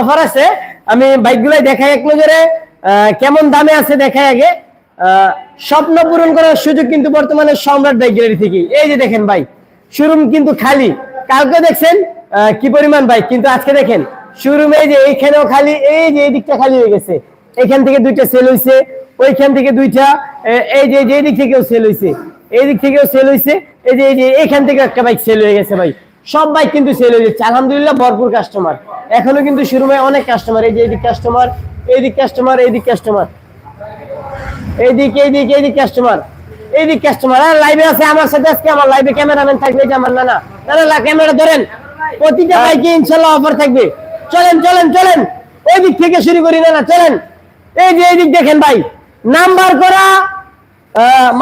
Offer আছে। আমি বাইকগুলো দেখাই এক নজরে। কেমন দামে আছে দেখাই আগে। স্বপ্ন পূরণ করার সুযোগ কিন্তু বর্তমানে সম্রাট বাইক গ্যালারি থেকে এই যে দেখেন ভাই শোরুম কিন্তু খালি। কালকে দেখছেন কি পরিমাণ বাইক কিন্তু আজকে দেখেন শোরুম যে এইখানেও খালি, এই যে এই দিকটা খালি হয়ে গেছে। এখান থেকে দুইটা সেল হইছে, ওইখান থেকে দুইটা এই যে, এই দিক থেকেও সেল হইছে। এই দিক থেকেও সেল হইছে, এই যে এই যে এখান থেকে একটা বাইক সেল হয়ে গেছে ভাই। সব বাইক কিন্তু সেল হয়ে যাচ্ছে। আলহামদুলিল্লাহ ভরপুর কাস্টমার এখনও কিন্তু শোরুমে অনেক কাস্টমার এই যে এইদিক কাস্টমার এইদিক কাস্টমার এইদিক কাস্টমার এইদিক এইদিক এইদিক কাস্টমার এইদিক কাস্টমার আর লাইভে আছে আমার সাথে আজকে আমার লাইভে ক্যামেরাম্যান থাকবে যে আমার নানা। নানা ক্যামেরা ধরেন। প্রতিটা বাইকে ইনশাল্লাহ অফার থাকবে। চলেন চলেন চলেন। ওই দিক থেকে শুরু করি না চলেন। এই যে এইদিক দেখেন ভাই নাম্বার করা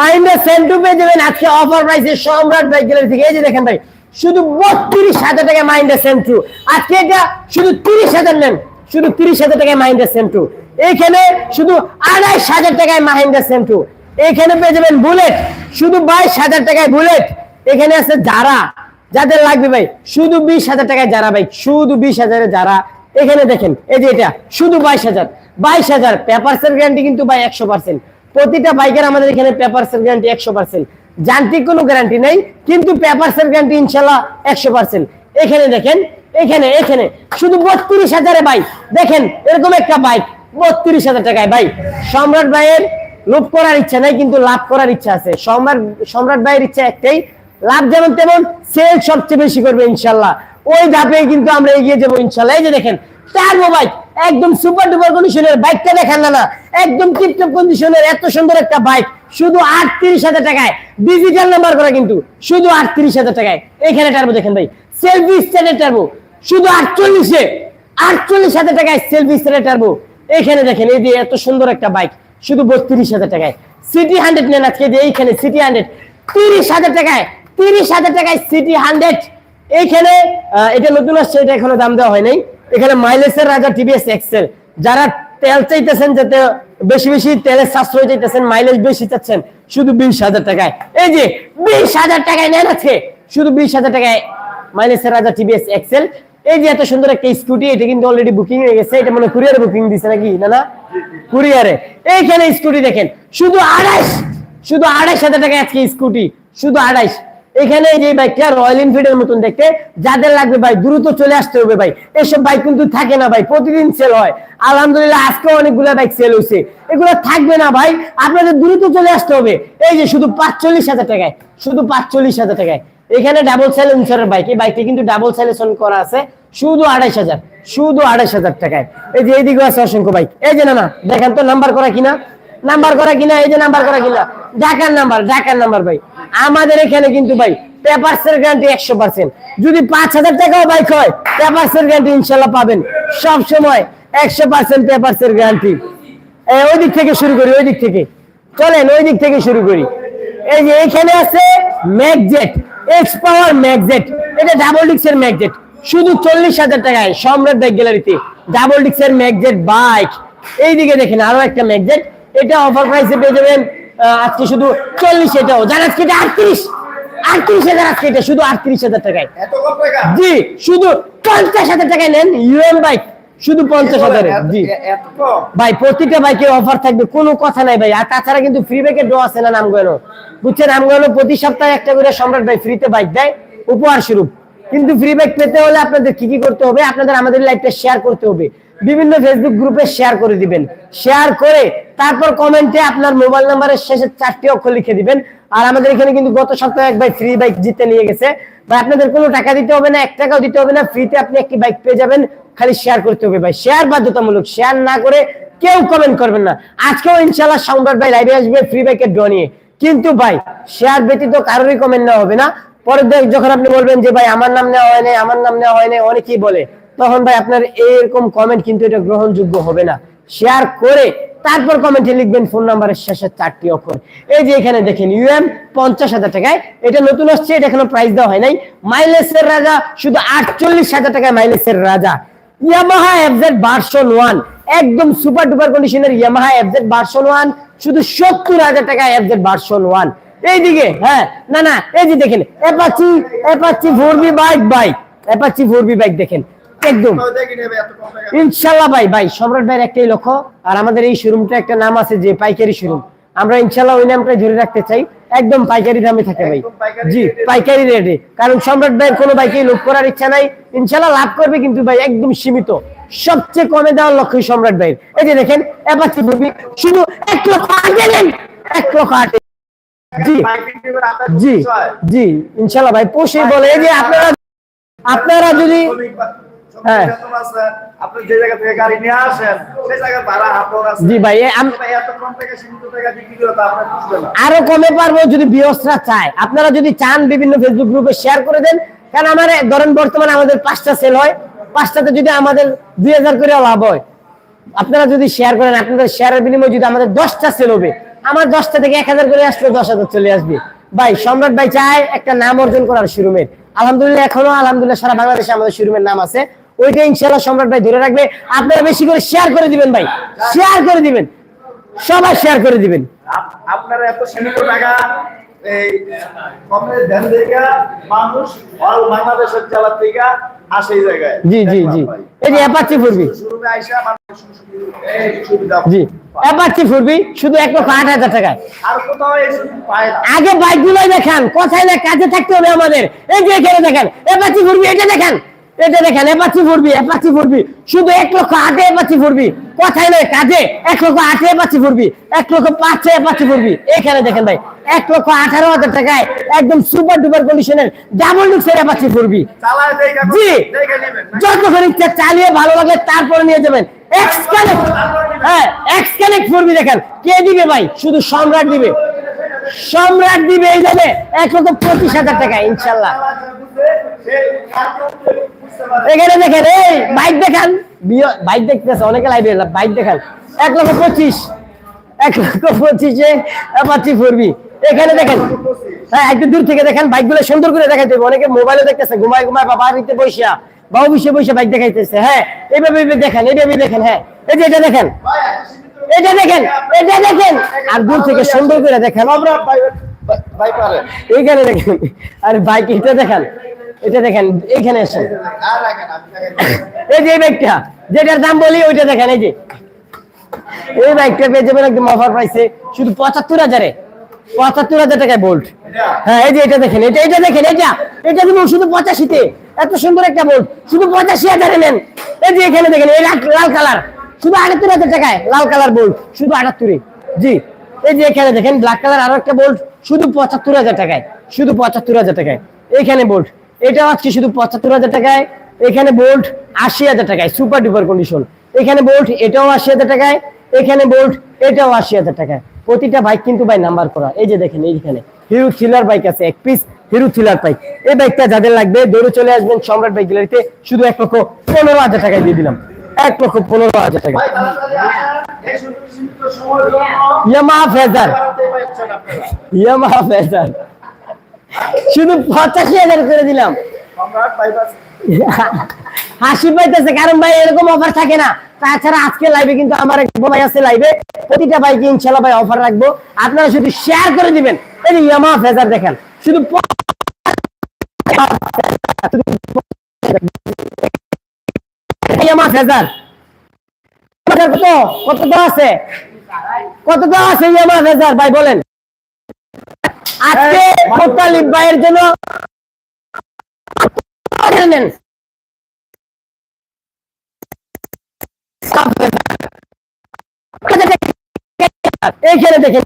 মাইন্ডে সেন্টু পেয়ে যাবেন। আজকে অফার প্রাইসে সম্রাট বাইক গ্যালারি থেকে। এই যে দেখেন ভাই শুধু বত্রিশ হাজার টাকা মাইন্ডে সেন্টু আজকে এটা শুধু তিরিশ হাজার নেন, শুধু তিরিশ হাজার টাকায় মাহিন্দ্রা সেন্টু এইখানে শুধু আড়াইশ হাজার টাকায় মাহিন্দ্রা সেন্টু এইখানে পেয়ে যাবেন বুলেট শুধু বাইশ হাজার টাকায় বুলেট এখানে আছে যারা, যাদের লাগবে ভাই, শুধু বিশ হাজার টাকায় যারা ভাই, শুধু বিশ হাজারে যারা। এখানে দেখেন, এই যে এটা, শুধু বাইশ হাজার। বাইশ হাজার পেপারসের গ্যারান্টি কিন্তু ভাই একশো পার্সেন্ট প্রতিটা বাইকের আমাদের এখানে পেপারসের গ্যারান্টি একশো পার্সেন্ট যান্ত্রিক কোনো গ্যারান্টি নেই, কিন্তু পেপারসের গ্যারান্টি ইনশাল্লাহ একশো পার্সেন্ট এখানে দেখেন, এখানে এখানে। শুধু বত্রিশ হাজারে বাইক দেখেন, এরকম একটা বাইক বত্রিশ হাজার টাকায় ভাই সম্রাট ভাইয়ের লোভ করার ইচ্ছা নাই, কিন্তু লাভ করার ইচ্ছা আছে। সম্রাট সম্রাট ভাইয়ের ইচ্ছা একটাই, লাভ যেমন তেমন সেল সবচেয়ে বেশি করবে ইনশাল্লাহ। ওই ধাপে কিন্তু আমরা এগিয়ে যাব ইনশাল্লাহ। এই যে দেখেন টার্বো বাইক একদম সুপার ডুপার কন্ডিশনের বাইকটা দেখেন না একদম টিপটপ কন্ডিশনের এত সুন্দর একটা বাইক শুধু আটত্রিশ হাজার টাকায়। ডিজিটাল নাম্বার করা কিন্তু শুধু আটত্রিশ হাজার টাকায়। এখানে টার্বো দেখেন ভাই সেলফি স্ট্যান্ডার্ড টার্বো শুধু আটচল্লিশে। আটচল্লিশ হাজার টাকায় সেলফি স্ট্যান্ডার্ড টার্বো এখানে দেখেন, এই যে এত সুন্দর একটা বাইক শুধু বত্রিশ হাজার টাকায়। সিটি হান্ড্রেড নেন আজকে যে এইখানে সিটি হান্ড্রেড তিরিশ হাজার টাকায়, তিরিশ হাজার টাকায় সিটি হান্ড্রেড এইখানে এটা নতুন আসছে, এটা এখনও দাম দেওয়া হয় নাই। এখানে মাইলেজের রাজা টিভিএস এক্সেল যারা তেল চাইতেছেন যাতে বেশি বেশি তেলের সাশ্রয় চাইতেছেন মাইলেজ বেশি চাচ্ছেন, শুধু বিশ হাজার টাকায়। এই যে বিশ হাজার টাকায় নেন আজকে। শুধু বিশ হাজার টাকায় মাইলেজের রাজা টিভিএস এক্সেল এই যে এত সুন্দর একটা স্কুটি, এটা কিন্তু অলরেডি বুকিং হয়ে গেছে। এটা মনে কুরিয়ারে বুকিং দিছে নাকি? না না? কুরিয়ারে এইখানে স্কুটি দেখেন। শুধু আড়াইশ শুধু আড়াইশ হাজার টাকা আজকে স্কুটি। শুধু আড়াইশ। এখানে এই যে বাইকটা রয়্যাল এনফিল্ডের মতন দেখতে, যাদের লাগবে ভাই, দ্রুত চলে আসতে হবে ভাই। এসব বাইক কিন্তু থাকে না ভাই, প্রতিদিন সেল হয়। আলহামদুলিল্লাহ আজকে অনেকগুলো বাইক সেল হয়েছে এগুলো থাকবে না ভাই, আপনাদের দ্রুত চলে আসতে হবে। এই যে শুধু পাঁচচল্লিশ হাজার টাকায়, শুধু পাঁচচল্লিশ হাজার টাকায়। এখানে ডাবল সাইলেন্সারের বাইক এই বাইকটি কিন্তু ডাবল সাইলেন্সন করা আছে, শুধু আড়াইশ হাজার, শুধু আড়াইশ হাজার টাকায়। এই যে এইদিকে আছে অসংখ্য বাইক এই যে না না, দেখেন তো নাম্বার করা কিনা? নাম্বার করা কিনা? এই যে নাম্বার করা কিনা? ঢাকার নাম্বার ঢাকার নাম্বার ভাই। আমাদের এখানে কিন্তু ভাই পেপারসের গ্যারান্টি একশো পার্সেন্ট যদি পাঁচ হাজার টাকাও বাইক হয় পেপারসের গ্যারান্টি ইনশাল্লাহ পাবেন। সব সময় একশো পার্সেন্ট পেপারসের গ্যারান্টি ওই দিক থেকে শুরু করি, ওই দিক থেকে। চলেন, ওই দিক থেকে শুরু করি। এই যে এখানে আছে ম্যাকজেট এক্স পাওয়ার ম্যাকজেট এটা ডাবল ডিক্সের ম্যাকজেট শুধু চল্লিশ হাজার টাকায়, সম্রাট বাইক গ্যালারিতে। ডাবল ডিক্সের ম্যাকজেট বাইক। এইদিকে দেখেন আরও একটা ম্যাকজেট এটা অফার প্রাইসে পেয়ে যাবেন আজকে শুধু চল্লিশ এটাও যার আজকে এটা আটত্রিশ আটত্রিশ হাজার আজকে এটা শুধু আটত্রিশ হাজার টাকায়। জি শুধু পঞ্চাশ হাজার টাকায় নেন ইউএম বাইক। শুধু পঞ্চাশ হাজারে জি। ভাই প্রতিটা বাইকের অফার থাকবে কোনো কথা নাই ভাই। আর তাছাড়া কিন্তু ফ্রি বাইকের ড্র আছে না নামগুলো বুঝছেন নামগুলো প্রতি সপ্তাহে একটা করে সম্রাট ভাই ফ্রিতে বাইক দেয় উপহার স্বরূপ কিন্তু ফ্রি বাইক পেতে হলে আপনাদের কি কি করতে হবে? আপনাদের আমাদের লাইভটা শেয়ার করতে হবে। বিভিন্ন ফেসবুক গ্রুপে শেয়ার করে দিবেন। শেয়ার করে তারপর কমেন্টে আপনার মোবাইল নাম্বারের শেষে চারটি অক্ষর লিখে দিবেন। আর আমাদের এখানে কিন্তু গত সপ্তাহে এক ভাই ফ্রি বাইক জিতে নিয়ে গেছে। ভাই, আপনাদের কোনো টাকা দিতে হবে না, এক টাকাও দিতে হবে না ফ্রিতে আপনি একটি বাইক পেয়ে যাবেন। খালি শেয়ার করতে হবে ভাই। শেয়ার বাধ্যতামূলক শেয়ার না করে কেউ কমেন্ট করবেন না। আজকেও ইনশাল্লাহ সম্রাট ভাই লাইভে আসবে ফ্রি বাইকের ড্র নিয়ে। কিন্তু ভাই শেয়ার ব্যতীত কারোরই কমেন্ট নেওয়া হবে না। পরের যখন আপনি বলবেন যে, ভাই, আমার নাম নেওয়া হয় নাই, আমার নাম নেওয়া হয় নাই, অনেকেই বলে তখন ভাই আপনার এরকম কমেন্ট কিন্তু এটা গ্রহণযোগ্য হবে না। শেয়ার করে তারপর কমেন্টে লিখবেন ফোন নাম্বারের শেষে চারটি অক্ষর। এই যে এখানে দেখেন ইউএম পঞ্চাশ হাজার টাকায় এটা নতুন আসছে, এটা এখনও প্রাইস দেওয়া হয় নাই। মাইলেজের রাজা, শুধু আটচল্লিশ হাজার টাকায় মাইলেজের রাজা। ইয়ামাহা এফজেড ভার্সন ওয়ান একদম সুপার ডুপার কন্ডিশনের ইয়ামাহা এফজেড ভার্সন ওয়ান শুধু সত্তর হাজার টাকা এফজেড ভার্সন ওয়ান এইদিকে হ্যাঁ না না, এই যে দেখেন Apache Apache four V bike bike Apache four V bike দেখেন। একদম। ইনশাল্লাহ ভাই ভাই সম্রাট ভাইয়ের একটাই লক্ষ্য আর আমাদের এই শোরুমটা একটা নাম আছে যে পাইকারি শোরুম আমরা ইনশাল্লাহ ওই নামটাই ধরে রাখতে চাই একদম পাইকারি দামে থাকে ভাই। জি। পাইকারি রেটে কারণ সম্রাট ভাইয়ের কোনো বাইকে লোক করার ইচ্ছা নাই। ইনশাল্লাহ লাভ করবে কিন্তু ভাই একদম সীমিত। সবচেয়ে কমে দেওয়ার লক্ষ্য সম্রাট ভাইয়ের। এই যে দেখেন অ্যাপাচি মুভি শুধু এক লক্ষ আট দিলেন এক লক্ষ আট জি জি। জি ইনশাল্লাহ ভাই পোষে বলে এই যে আপনারা আপনারা যদি হ্যাঁ। আপনি যে জায়গা থেকে গাড়ি নিয়ে আসেন সেই জায়গায় ভাড়া আপনার আছে। জি ভাই এ আম- ভাই এত কম টাকা সীমিত টাকা বিক্রি করে আপনার বুঝবে না। আরও কমে পারব যদি বিয়সরা চায়। আপনারা যদি চান বিভিন্ন ফেসবুক গ্রুপে শেয়ার করে দেন কারণ আমার ধরেন বর্তমানে আমাদের পাঁচটা সেল হয় পাঁচটাতে যদি আমাদের দুই হাজার করে লাভ হয় আপনারা যদি শেয়ার করেন আপনাদের শেয়ারের বিনিময়ে যদি আমাদের দশটা সেল হবে আমার দশটা থেকে এক হাজার করে আসলে দশ হাজার চলে আসবে। ভাই সম্রাট ভাই চায় একটা নাম অর্জন করার শোরুমের। আলহামদুলিল্লাহ এখনও আলহামদুলিল্লাহ সারা বাংলাদেশে আমাদের শোরুমের নাম আছে। ওইটা ইনশাল্লাহ সম্রাট ভাই ধরে রাখবে। আপনারা বেশি করে শেয়ার করে দিবেন ভাই। শেয়ার করে দিবেন। সবাই শেয়ার করে দিবেন। আপনারা এত সীমিত টাকা এই কমে দেন দেখা মানুষ অল বাংলাদেশের জেলা থেকে আসে এই জায়গায়। জি জি জি। এই যে অ্যাপাচি ফুরবি শুরুতে আইসা মানুষ সুবিধা জি। অ্যাপাচি ফুরবি শুধু এক লক্ষ আট হাজার টাকায় আর কোথাও এই পায় না। আগে বাইক গুলোই দেখান কোথায় না কাজে থাকতে হবে আমাদের। এই যে এখানে দেখেন অ্যাপাচি ফুরবি এটা দেখেন। এটা দেখেন অ্যাপাচি ফুরবি অ্যাপাচি ফুরবি শুধু এক লক্ষ আটে অ্যাপাচি ফুরবি কোথায় নয় কাজে। এক লক্ষ আটে অ্যাপাচি ফুরবি এক লক্ষ পাঁচে অ্যাপাচি ফুরবি এখানে দেখেন ভাই এক লক্ষ আঠারো হাজার টাকায় একদম সুপার ডুপার কন্ডিশনের ডাবল ডিক্সের অ্যাপাচি ফুরবি জি। যতক্ষণ ইচ্ছা চালিয়ে ভালো লাগে তারপরে নিয়ে যাবেন। এক্স কানেক্ট হ্যাঁ এক্স কানেক্ট করবি দেখেন। কে দিবে ভাই? শুধু সম্রাট দিবে। সম্রাট দিবে এই যাবে এক লক্ষ পঁচিশ হাজার টাকা, ইনশাল্লাহ। এখানে দেখেন, এই বাইক দেখান। বাইক দেখতেছে, অনেকে লাইভে বাইক দেখান। এক লক্ষ পঁচিশ, এক লক্ষ পঁচিশে পাচ্ছি ফুরবি এখানে দেখেন হ্যাঁ একটু দূর থেকে দেখেন বাইকগুলো সুন্দর করে দেখাইতে হবে। অনেকে মোবাইলে দেখতেছে, ঘুমায় ঘুমায় বা বাড়িতে বসিয়া, বা অফিসে বসে বাইক দেখাইতেছে। হ্যাঁ এইভাবে দেখেন এইভাবে দেখেন হ্যাঁ। এই যে এটা দেখেন। এটা দেখেন এটা দেখেন। আর দূর থেকে সুন্দর করে দেখেন। এইখানে দেখেন আর বাইক এটা দেখেন এটা দেখেন এইখানে এসে। এই যে বাইকটা যেটার দাম বলি ওইটা দেখেন এই যে। এই বাইকটা পেয়ে যাবেন একদম অফার পাইছে শুধু পঁচাত্তর হাজারে। পঁচাত্তর হাজার টাকায় বোল্ট হ্যাঁ এই যে এটা দেখেন এটা এটা দেখেন এটা। এটা দিব শুধু পঁচাশিতে। এত সুন্দর একটা বোল্ট শুধু পঁচাশি হাজারে নেন। এই যে এখানে দেখেন এই লাল- লাল কালার শুধু আটাত্তর হাজার টাকায় লাল কালার বোল্ট শুধু আটাত্তরে। জি, এই যে এখানে দেখেন ব্ল্যাক কালার আরও একটা বোল্ট শুধু পঁচাত্তর হাজার টাকায়, শুধু পঁচাত্তর হাজার টাকায়। এখানে বোল্ট এটাও আজকে শুধু পঁচাত্তর হাজার টাকায়। এখানে বোল্ট আশি হাজার টাকায় সুপার ডুপার কন্ডিশন এখানে বোল্ট এটাও আশি হাজার টাকায়। এখানে বোল্ট এটাও আশি হাজার টাকায়। প্রতিটা বাইক কিন্তু ভাই নাম্বার করা। এই যে দেখেন এইখানে হিরো থ্রিলার বাইক আছে, এক পিস হিরো থ্রিলার বাইক এই বাইকটা যাদের লাগবে দৌড়ে চলে আসবেন সম্রাট বাইক গ্যালারিতে শুধু এক লক্ষ পনেরো হাজার টাকায় দিয়ে দিলাম। এক লক্ষ পনেরো হাজার টাকা। Yamaha Fazer. Yamaha Fazer. শুধু পঁচাশি হাজার করে দিলাম। হাসি পাইতেছে, কারণ ভাই এরকম অফার থাকে না। তাছাড়া আজকে লাইভে কিন্তু আমার এক ভাই আছে লাইভে প্রতিটা বাইকে ইনশাল্লাহ ভাই অফার রাখব। আপনারা শুধু শেয়ার করে দিবেন। ইয়ামা ফেজার দেখেন। শুধু ইয়ামা ফেজার ফেজার কত? কত দেওয়া আছে? কত দেওয়া আছে ইয়ামা ফেজার ভাই বলেন। আজকে মোত্তালিব ভাইয়ের জন্য নেন এইখানে দেখেন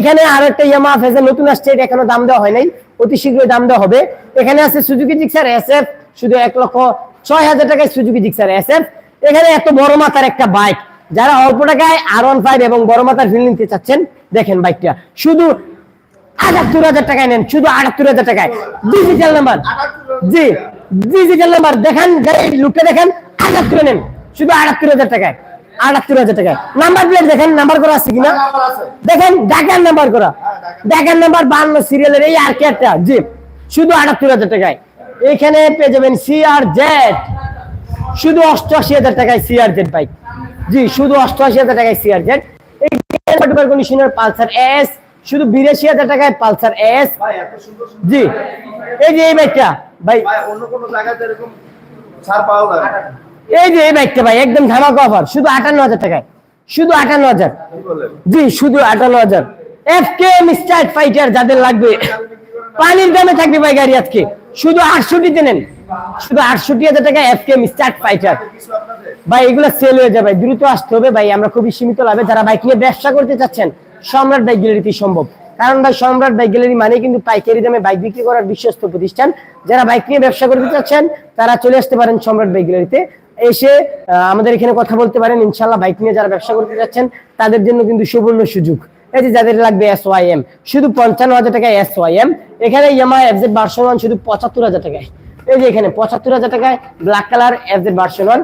এখানে আর একটা ইয়ামা ফেজের নতুন আসছে, এটা এখনও দাম দেওয়া হয় নাই। অতি শীঘ্রই দাম দেওয়া হবে। এখানে আছে সুজুকি জিক্সার এসএফ, শুধু এক লক্ষ ছয় হাজার টাকায় সুজুকি জিক্সার এসএফ। এখানে এত বড় মাথার একটা বাইক, যারা অল্প টাকায় আর ওয়ান ফাইভ এবং বড় মাথার ফিল নিতে চাচ্ছেন, দেখেন বাইকটা। শুধু আটাত্তর হাজার টাকায় নেন, শুধু আটাত্তর হাজার টাকায়। ডিজিটাল নাম্বার জি ডিজিটাল নাম্বার দেখেন গাড়ির লুকটা দেখেন, আটাত্তর নেন, শুধু আটাত্তর হাজার টাকায়। আটাত্তর হাজার টাকায় নাম্বার প্লেট দেখেন নাম্বার করা আছে কিনা? দেখেন ঢাকার নাম্বার করা। ঢাকার নাম্বার বান্ন সিরিয়ালের এই আর একটা জি শুধু আটাত্তর হাজার টাকায়। এখানে পেয়ে যাবেন সিআর জেড শুধু অষ্টআশি হাজার টাকায় সিআর জেড বাইক জি শুধু অষ্টআশি হাজার টাকায় সিআর জেড এই কন্ডিশনের পালসার এস শুধু বিরাশি হাজার টাকায় পালসার এস জি। এই যে এই বাইকটা ভাই। ভাই অন্য কোনো জায়গাতে এরকম ছাড় পাওয়া যায় না। এই যে এই বাইকটা ভাই, একদম ধামাকা অফার শুধু আটান্ন হাজার টাকায়। শুধু আটান্ন হাজার। জি, শুধু আটান্ন হাজার। এফ কে স্টার্ট ফাইটার যাদের লাগবে, পানির দামে থাকবে ভাই গাড়ি আজকে। শুধু আটষট্টিতে নেন। শুধু আটষট্টি হাজার টাকা এফ কে স্টার্ট ফাইটার ভাই, এগুলো সেল হয়ে যাবে, দ্রুত আসতে হবে ভাই, আমরা খুবই সীমিত লাভে। যারা বাইক নিয়ে ব্যবসা করতে চাচ্ছেন, সম্রাট বাইক গ্যালারিতে সম্ভব। কারণ ভাই, সম্রাট বাইক গ্যালারি মানে কিন্তু পাইকারি দামে বাইক বিক্রি করার বিশ্বস্ত প্রতিষ্ঠান। যারা বাইক নিয়ে ব্যবসা করতে চাচ্ছেন, তারা চলে আসতে পারেন সম্রাট বাইক গ্যালারিতে এসে আমাদের এখানে কথা বলতে পারেন। ইনশাল্লাহ বাইক নিয়ে যারা ব্যবসা করতে যাচ্ছেন, তাদের জন্য কিন্তু সুবর্ণ সুযোগ। এই যে যাদের লাগবে এস ওয়াই এম শুধু পঞ্চান্ন হাজার টাকায় এস ওয়াই এম এখানে ইয়ামা এফজেড ভার্সন ওয়ান শুধু পঁচাত্তর হাজার টাকায়। এই যে এখানে পঁচাত্তর হাজার টাকায় black colour FZ version one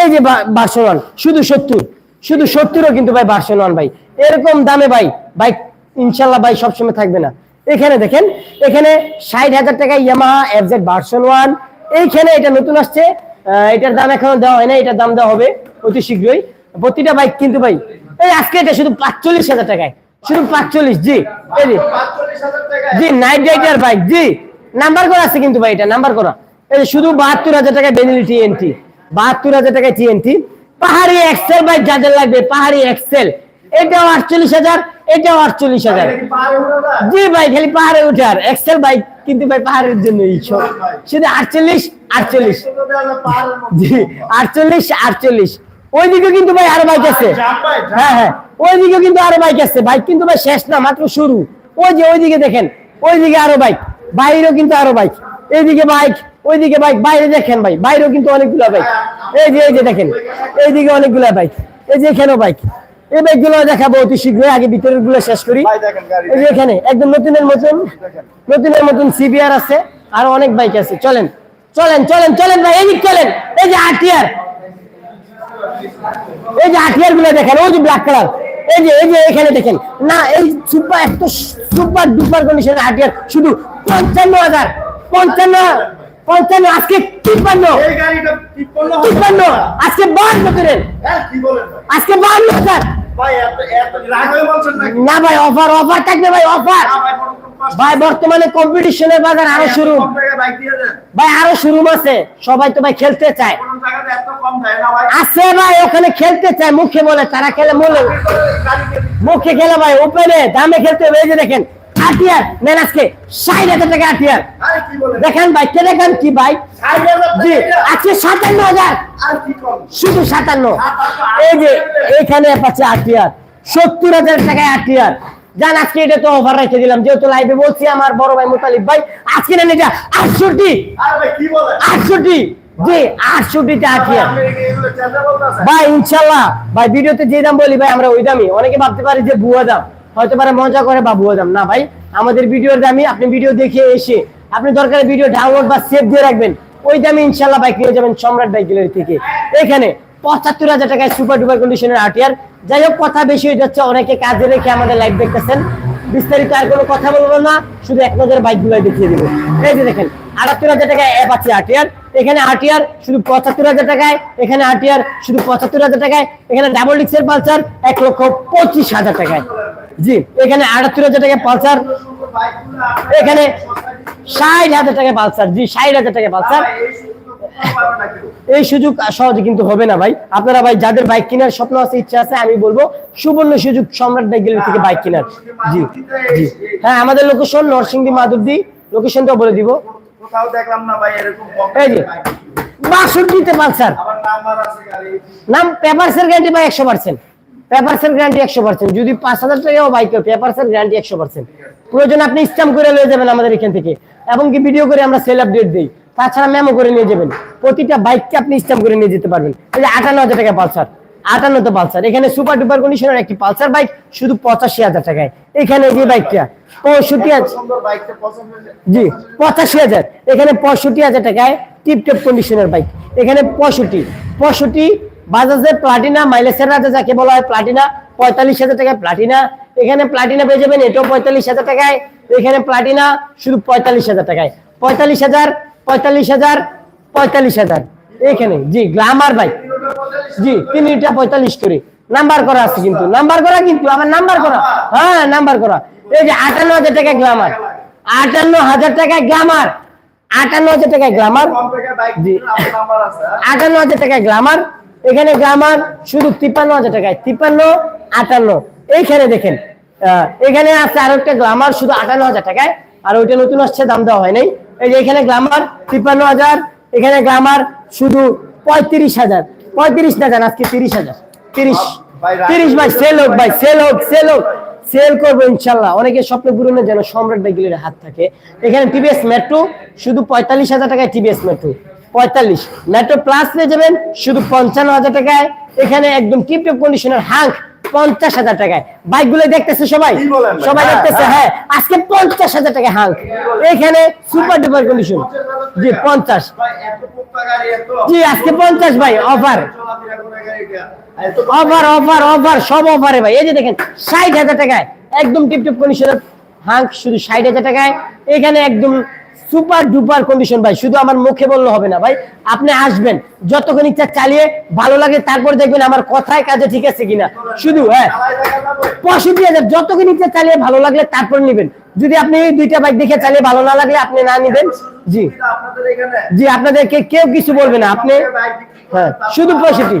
এই যে ভার্সন ওয়ান শুধু সত্তর। শুধু সত্তরও কিন্তু ভাই ভার্সন ওয়ান ভাই। এরকম দামে ভাই বাইক ইনশাল্লাহ ভাই সবসময় থাকবে না। এখানে দেখেন, এখানে ষাট হাজার টাকা ইয়ামাহা এফজেড ভার্সন ওয়ান এইখানে এটা নতুন আসছে। এটার দাম এখনও দেওয়া হয় না এটার দাম দেওয়া হবে অতি শীঘ্রই। প্রতিটা বাইক কিন্তু ভাই, এই আজকে এটা শুধু পাঁচচল্লিশ হাজার টাকায়। শুধু পাঁচচল্লিশ, জি জি নাইট রাইডার বাইক জি। নাম্বার করা আছে কিন্তু ভাই এটা নাম্বার করা। এই শুধু বাহাত্তর হাজার টাকায় বেনিলি টিএনটি বাহাত্তর হাজার টাকায় টিএনটি পাহাড়ি এক্সেল বাইক যাদের লাগবে, পাহাড়ি এক্সেল এটাও আটচল্লিশ হাজার। এটাও আটচল্লিশ হাজার? জি ভাই খালি পাহাড়ে উঠার এক্সেল বাইক কিন্তু ভাই পাহাড়ের জন্য শুধু আটচল্লিশ আটচল্লিশ। জি আটচল্লিশ আটচল্লিশ। ওইদিকে কিন্তু ভাই আরও বাইক আছে। হ্যাঁ হ্যাঁ। ওইদিকে কিন্তু আরও বাইক আছে। বাইক কিন্তু ভাই শেষ না মাত্র শুরু। ওই যে ওইদিকে দেখেন ওইদিকে আরও বাইক বাইরেও কিন্তু আরও বাইক এইদিকে বাইক ওইদিকে বাইক বাইরে দেখেন ভাই বাইরেও কিন্তু অনেকগুলো বাইক এই যে এই যে দেখেন এইদিকে অনেকগুলো বাইক এই যে এখানেও বাইক এই দেখাবো অতি শীঘ্রই আগে ভিতরেরগুলো শেষ করি। এখানে একদম নতুনের মতন নতুনের মতন সিবিআর আছে আর অনেক বাইক আছে। চলেন চলেন চলেন চলেন ভাই এদিক চলেন এই যে আটিয়ার এই যে আটিয়ারগুলো দেখেন ওই যে ব্ল্যাক কালার এই যে এই যে এখানে দেখেন না এই সুপার এত সুপার ডুপার কন্ডিশনের আটিয়ার শুধু পঞ্চান্ন হাজার পঞ্চান্ন পঞ্চান্ন আজকে তিপ্পান্ন তিপ্পান্ন। আজকে বান্ন করেন হ্যাঁ? আজকে বান্ন হাজার? না ভাই অফার অফার থাকবে ভাই অফার ভাই, বর্তমানে কম্পিটিশনের বাজার আরও শুরু। ভাই আরও শুরু আছে সবাই তো ভাই খেলতে চায়। আছে ভাই ওখানে খেলতে চায় মুখে বলে তারা খেলে মুখে খেলে ভাই ওপেনে দামে খেলতে হবে এই যে দেখেন আটিয়ার নেন আজকে ষাট হাজার টাকা আটিয়ার? দেখেন ভাই কে দেখেন কি ভাই? জি আজকে সাতান্ন হাজার? শুধু সাতান্ন। এই যে এখানে পাচ্ছে আটিয়ার সত্তর হাজার টাকায় আটিয়ার জান আজকে এটা তো অফার রেখে দিলাম। যেহেতু লাইভে বলছি আমার বড় ভাই মুতালিব ভাই আজকে নেন এটা আটষট্টি? আটষট্টি। জি আটষট্টিটা আটিয়ার? ভাই ইনশাল্লাহ। ভাই ভিডিওতে যে দাম বলি ভাই আমরা ওই দামই। অনেকে ভাবতে পারি যে বুয়া দাম। হয়তো পারে মজা করে বা বুয়া না ভাই, আমাদের ভিডিওর দামি আপনি ভিডিও দেখে এসে আপনি দরকারে ভিডিও ডাউনলোড বা সেভ দিয়ে রাখবেন, ওই দামে ইনশাল্লাহ বাইক নিয়ে যাবেন সম্রাট বাইক গ্যালারি থেকে। এখানে পঁচাত্তর হাজার টাকায় সুপার ডুপার কন্ডিশনের আটিয়ার যাই হোক, কথা বেশি হয়ে যাচ্ছে, অনেকে কাজে রেখে আমাদের লাইভ দেখতেছেন। বিস্তারিত আর কোনো কথা বলব না, শুধু এক নজর বাইকগুলো দেখিয়ে দিব। এই যে দেখেন, আটাত্তর হাজার টাকায় অ্যাপ আছে আটিয়ার এখানে আটিয়ার শুধু পঁচাত্তর হাজার টাকায়, এখানে আটিয়ার শুধু পঁচাত্তর হাজার টাকায়, এখানে ডাবল ডিক্সের পালসার এক লক্ষ পঁচিশ হাজার টাকায়। জি এখানে আটাত্তর হাজার টাকায় পালসার। এখানে ষাট হাজার টাকায় পালসার। জি ষাট হাজার টাকায় পালসার। এই সুযোগ সহজে কিন্তু হবে না ভাই। আপনারা ভাই যাদের বাইক কেনার স্বপ্ন আছে ইচ্ছা আছে আমি বলব সুবর্ণ সুযোগ সম্রাট বাইক গ্যালারি থেকে বাইক কেনার। জি জি। হ্যাঁ আমাদের লোকেশন নরসিংদী মাধবদী লোকেশনটা বলে দিব। কোথাও দেখলাম না ভাই এরকম কম এই যে। বাষট্টিতে পালসার। নাম পেপারসের গ্যারান্টি ভাই একশো পার্সেন্ট পেপারসের গ্যারান্টি একশো পার্সেন্ট যদি পাঁচ হাজার টাকাও বাইক পেপারসের গ্যারান্টি একশো পার্সেন্ট প্রয়োজন আপনি স্ট্যাম্প করে নিয়ে যাবেন আমাদের এখান থেকে। এবং কি ভিডিও করে আমরা সেল আপডেট দিই। তাছাড়া মেমো করে নিয়ে যাবেন। প্রতিটা বাইককে আপনি স্ট্যাম্প করে নিয়ে যেতে পারবেন। এই যে আটান্ন হাজার টাকা পালসার। আটান্নতে পালসার। এখানে সুপার ডুপার কন্ডিশনের একটি পালসার বাইক শুধু পঁচাশি হাজার টাকায়। এখানে যে বাইকটা পঁয়ষট্টি হাজার। জি, পঁচাশি হাজার। এখানে পঁয়ষট্টি হাজার টাকায় টিপ টেপ কন্ডিশনের বাইক এখানে পঁয়ষট্টি পঁয়ষট্টি বাজাজের প্লাটিনা মাইলেসের রাজা যাকে বলা হয় প্লাটিনা পঁয়তাল্লিশ হাজার টাকায় প্লাটিনা এখানে প্লাটিনা পেয়ে যাবেন, এটাও পঁয়তাল্লিশ হাজার টাকায়। এখানে প্লাটিনা শুধু পঁয়তাল্লিশ হাজার টাকায়। পঁয়তাল্লিশ হাজার পঁয়তাল্লিশ হাজার পঁয়তাল্লিশ হাজার। এখানে, জি গ্লামার বাইক জি তিনটা পঁয়তাল্লিশ করে। নাম্বার করা আছে কিন্তু। নাম্বার করা কিন্তু আমার নাম্বার করা। হ্যাঁ নাম্বার করা। এই যে আটান্ন হাজার টাকা গ্লামার আটান্ন হাজার টাকা গ্লামার আটান্ন হাজার টাকা গ্লামার জি। আটান্ন হাজার টাকায় গ্রামার এখানে গ্রামার শুধু তিপ্পান্ন হাজার টাকায়। তিপ্পান্ন আটান্ন। এইখানে দেখেন এখানে আছে আরও একটা গ্রামার শুধু আটান্ন হাজার টাকায় আর ওইটা নতুন আসছে দাম দেওয়া হয় নাই। এই যে এখানে গ্রামার তিপ্পান্ন হাজার। এখানে গ্রামার শুধু পঁয়ত্রিশ হাজার। পঁয়ত্রিশ না জান আজকে তিরিশ হাজার। তিরিশ। তিরিশ ভাই সেল হোক ভাই সেল হোক সেল হোক। সেল করব ইনশাল্লাহ। অনেকে স্বপ্ন পূরণের যেন সম্রাট বাইকগুলির হাত থাকে। এখানে টিভিএস মেট্রো শুধু পঁয়তাল্লিশ হাজার টাকায় টিভিএস মেট্রো পঁয়তাল্লিশ। মেট্রো প্লাস পেয়ে যাবেন শুধু পঞ্চান্ন হাজার টাকায়। এখানে একদম টিপটপ কন্ডিশনের পঞ্চাশ হাজার টাকায়। বাইকগুলো দেখতেছে সবাই? সবাই হ্যাঁ, দেখতেছে হ্যাঁ। হ্যাঁ আজকে পঞ্চাশ হাজার টাকা হাঙ্ক এখানে সুপার ডুপার কন্ডিশন জি পঞ্চাশ। জি আজকে পঞ্চাশ ভাই অফার। অফার অফার অফার সব অফারে ভাই। এই যে দেখেন ষাট হাজার টাকায় একদম টিপটপ কন্ডিশনের হাঙ্ক শুধু ষাট হাজার টাকায়। এখানে একদম সুপার ডুপার কন্ডিশন ভাই, শুধু আমার মুখে বললে হবে না ভাই, আপনি আসবেন, যতক্ষণ ইচ্ছা চালিয়ে ভালো লাগে, তারপর দেখবেন আমার কথায় কাজে ঠিক আছে কিনা। শুধু হ্যাঁ পঁয়ষট্টি হাজার, যতক্ষণ ইচ্ছা চালিয়ে ভালো লাগলে তারপর নেবেন। যদি আপনি দুইটা বাইক দেখে চালিয়ে ভালো না লাগলে আপনি না নেবেন। জি। জি, আপনাদেরকে কেউ কিছু বলবে না, আপনি হ্যাঁ শুধু পঁয়ষট্টি।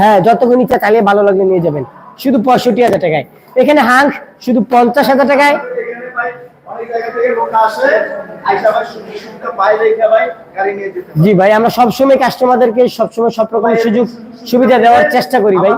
হ্যাঁ যতক্ষণ ইচ্ছা চালিয়ে ভালো লাগলে নিয়ে যাবেন। শুধু পঁয়ষট্টি হাজার টাকায়। এখানে হাঙ্ক, শুধু পঞ্চাশ হাজার টাকায়। জি ভাই আমরা সবসময় কাস্টমারদেরকে সবসময় সব রকম সুযোগ সুবিধা দেওয়ার চেষ্টা করি ভাই।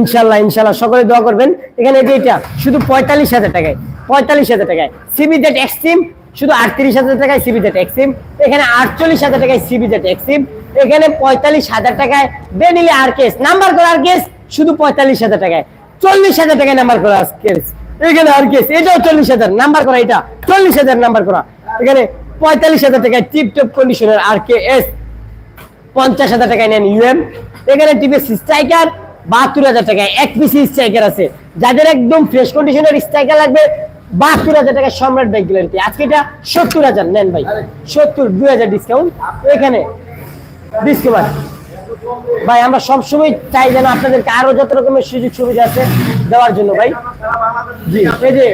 ইনশাল্লাহ ইনশাল্লাহ সকলে দোয়া করবেন। এখানে যে এটা শুধু পঁয়তাল্লিশ হাজার টাকায় পঁয়তাল্লিশ হাজার টাকায়। সিবি এক্সট্রিম শুধু আটত্রিশ হাজার টাকায় সিবি জেট এক্সট্রিম এখানে আটচল্লিশ হাজার টাকায় সিবি জেট এক্সট্রিম এখানে পঁয়তাল্লিশ হাজার টাকায় বেনিলি আর কেস নাম্বার করা আর কেস শুধু পঁয়তাল্লিশ হাজার টাকায়। চল্লিশ হাজার টাকায় নাম্বার করা আর কেস এখানে আর কেস এটাও চল্লিশ হাজার, নাম্বার করা এটা। চল্লিশ হাজার নাম্বার করা। এখানে পঁয়তাল্লিশ হাজার টাকায় টিপ কন্ডিশনের আর কে এস। পঞ্চাশ হাজার টাকায় নেন ইউএম এখানে টিভিএস স্ট্রাইকার বাহাত্তর হাজার টাকায় এক পিসি স্ট্রাইকার আছে। যাদের একদম ফ্রেশ কন্ডিশনের স্ট্রাইকার লাগবে, বাহাত্তর হাজার টাকা সম্রাট বাইক গ্যালারিতে আজকে এটা সত্তর হাজার, নেন ভাই। সত্তর, দুই হাজার ডিসকাউন্ট এখানে ডিসকাউন্ট ভাই আমরা সবসময় চাই যেন আপনাদেরকে আরও যত রকমের সুযোগ সুবিধা আছে দেওয়ার জন্য ভাই। জি এই যে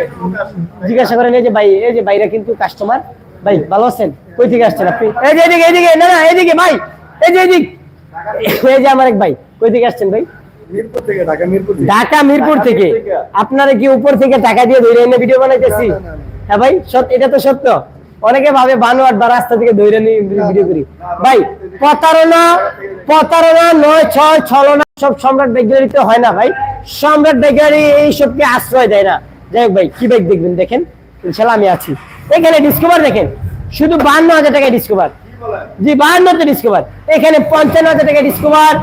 জিজ্ঞাসা করেন এই যে ভাই এই যে ভাইরা কিন্তু কাস্টমার ভাই ভালো আছেন? কই থেকে আসছেন আপনি? এই যে এদিকে এদিকে না না এদিকে ভাই এই যে এদিক। এই যে আমার এক ভাই কই থেকে আসছেন ভাই? ঢাকা মিরপুর থেকে। আপনারা কি উপর থেকে টাকা দিয়ে ধরে এনে ভিডিও বানাইতেছি। হ্যাঁ ভাই সত্য এটা তো সত্য। অনেকে ভাবে বানোয়াট বা রাস্তা থেকে ধরে নিয়ে ভিডিও করি। ভাই, প্রতারণা প্রতারণা নয়, ছয়, ছলনা সব সম্রাট বেগারিতে হয় না ভাই। সম্রাট বেগারি এইসবকে আশ্রয় দেয় না। যাই হোক ভাই, কি বাইক দেখবেন দেখেন? ইনশাল্লাহ আমি আছি। এখানে ডিসকভার দেখেন, শুধু বান্ন হাজার টাকায় ডিসকভার জি বাহান্নতে ডিসকভার এখানে পঞ্চান্ন হাজার টাকা ডিসকভার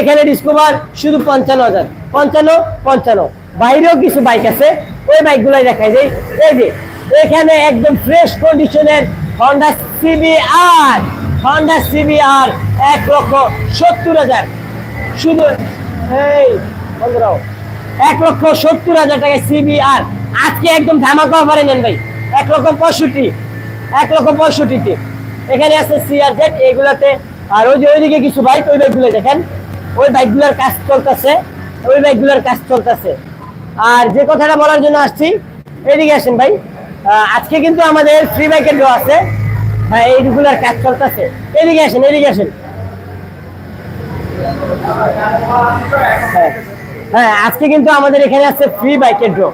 এখানে ডিসকভার শুধু পঞ্চান্ন হাজার। পঞ্চান্ন পঞ্চান্ন। বাইরেও কিছু বাইক আছে। ওই বাইকগুলাই দেখাই যাই এই যে এখানে একদম ফ্রেশ কন্ডিশনের হন্ডা সিবিআর হন্ডা সিবিআর এক লক্ষ সত্তর হাজার। শুধু, এই এক লক্ষ সত্তর হাজার টাকা সিবিআর আজকে একদম ধামাকা অফারে নেন ভাই। এক লক্ষ পঁয়ষট্টি, এক লক্ষ পঁয়ষট্টিতে। এখানে আছে সিআর জেড এগুলাতে। আর ওই যে ওইদিকে কিছু বাইক ওই বাইকগুলো দেখেন। ওই বাইকগুলোর কাজ চলতেছে, ওই বাইকগুলোর কাজ চলতেছে। আর যে কথাটা বলার জন্য আসছি, এদিকে আসেন ভাই। আজকে কিন্তু আমাদের ফ্রি বাইকের ডো আছে। হ্যাঁ এইগুলোর কাজ চলতেছে। এদিকে আসেন এদিকে আসেন। হ্যাঁ হ্যাঁ আজকে কিন্তু আমাদের এখানে আছে ফ্রি বাইকের ড্র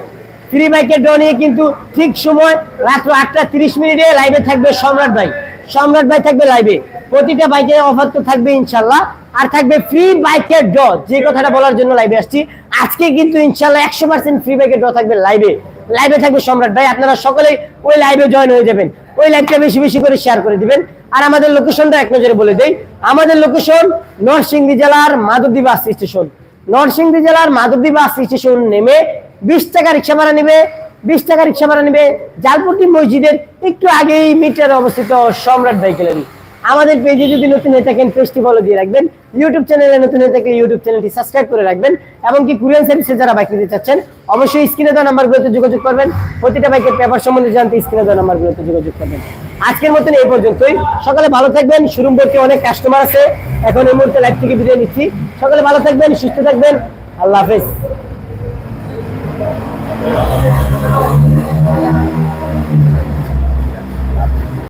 ফ্রি বাইকের ড্র নিয়ে কিন্তু ঠিক সময় রাত্র আটটা তিরিশ মিনিটে লাইভে থাকবে সম্রাট ভাই। সম্রাট ভাই থাকবে লাইভে প্রতিটা বাইকের অফার তো থাকবে ইনশাল্লাহ। আর থাকবে ফ্রি বাইকের ড্র যে কথাটা বলার জন্য লাইভে আসছি। আজকে কিন্তু ইনশাল্লাহ একশো পার্সেন্ট ফ্রি বাইকের ড্র থাকবে লাইভে লাইভে থাকবে সম্রাট ভাই, আপনারা সকলেই ওই লাইভে জয়েন হয়ে যাবেন। ওই লাইভটা বেশি বেশি করে শেয়ার করে দিবেন। আর আমাদের লোকেশনটা এক নজরে বলে দেই। আমাদের লোকেশন নরসিংদী জেলার মাধবদী বাস স্টেশন নরসিংদী জেলার মাধবদী বাস স্টেশন নেমে বিশ টাকা রিক্সা ভাড়া নেবে। বিশ টাকা রিক্সা ভাড়া নেবে জালপট্টি মসজিদের একটু আগেই মিটারে অবস্থিত সম্রাট ভাই গ্যালারি আমাদের পেজে যদি নতুন হয়ে থাকেন পেজটি ফলো দিয়ে রাখবেন। ইউটিউব চ্যানেলে নতুন হয়ে থাকলে ইউটিউব চ্যানেলটি সাবস্ক্রাইব করে রাখবেন। এবং কি কুরিয়ান সার্ভিসে যারা বাইক নিতে চাচ্ছেন, অবশ্যই স্ক্রিনে দেওয়া নাম্বারগুলোতে যোগাযোগ করবেন। প্রতিটা বাইকের পেপার সম্বন্ধে জানতে স্ক্রিনে দেওয়া নাম্বারগুলোতে যোগাযোগ করবেন। আজকের মতন এই পর্যন্তই। সকালে ভালো থাকবেন। শুরুম করতে অনেক কাস্টমার আছে। এখন এই মুহূর্তে লাইভ থেকে বিদায় নিচ্ছি। সকালে ভালো থাকবেন, সুস্থ থাকবেন। আল্লাহ হাফেজ।